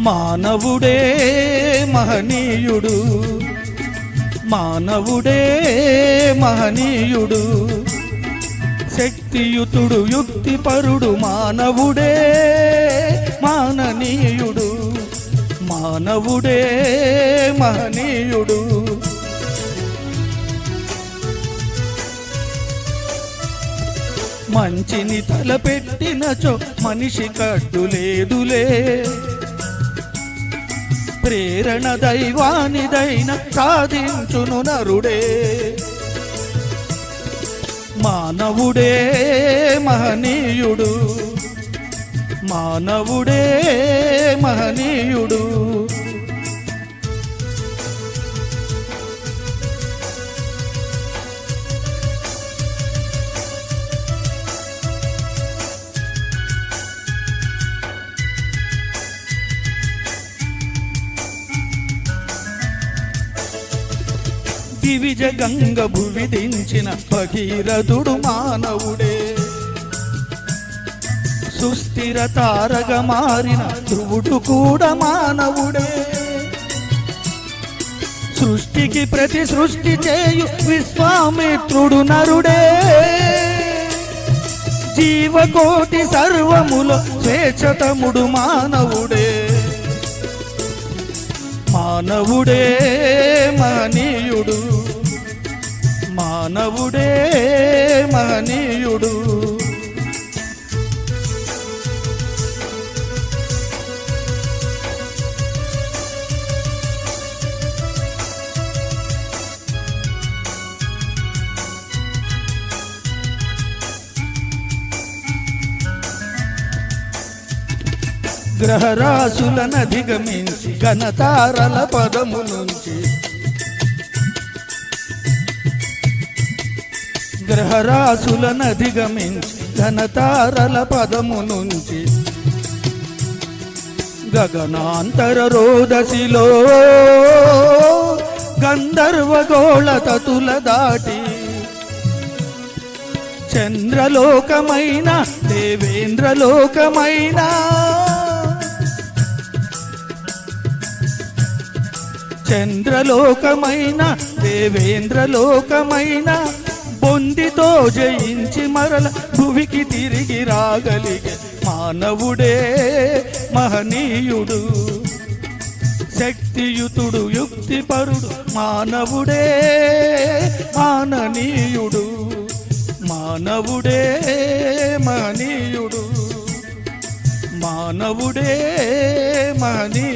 మానవుడే మహనీయుడు. మానవుడే మహనీయుడు. శక్తియుతుడు యుక్తిపరుడు మానవుడే మాననీయుడు. మానవుడే మహనీయుడు. మంచిని తలపెట్టినచో మనిషి కట్టు లేదులే. ప్రేరణ దైవానిదైన సాధించును నరుడే. మానవుడే మహనీయుడు మానవుడే మహనీయుడు. దివిజ గంగ భువి దించిన భగీరథుడు మానవుడే. సుస్థిర తారగ మారిన ధ్రువుడు కూడా మానవుడే. సృష్టికి ప్రతి సృష్టి చేయు విశ్వామిత్రుడు నరుడే. జీవకోటి సర్వముల స్వేచ్ఛతముడు మానవుడే. మానవుడే మహనీయుడు మహనీయుడు. గ్రహరాశులను అధిగమించి ఘనతారల పదము నుంచి గ్రహరాశులనధిగమించి ఘనతారల పదము నుంచి గగనాంతర రోదసిలో గంధర్వ తతుల దాటి చంద్రలోకమైన దేవేంద్రలోకమైన చంద్రలోకమైన దేవేంద్రలోకమైన పొందితో జయించి మరల భువికి తిరిగి రాగలిగే మానవుడే మహనీయుడు. శక్తియుతుడు యుక్తిపరుడు మానవుడే మాననీయుడు. మానవుడే మహనీయుడు. మానవుడే మహనీ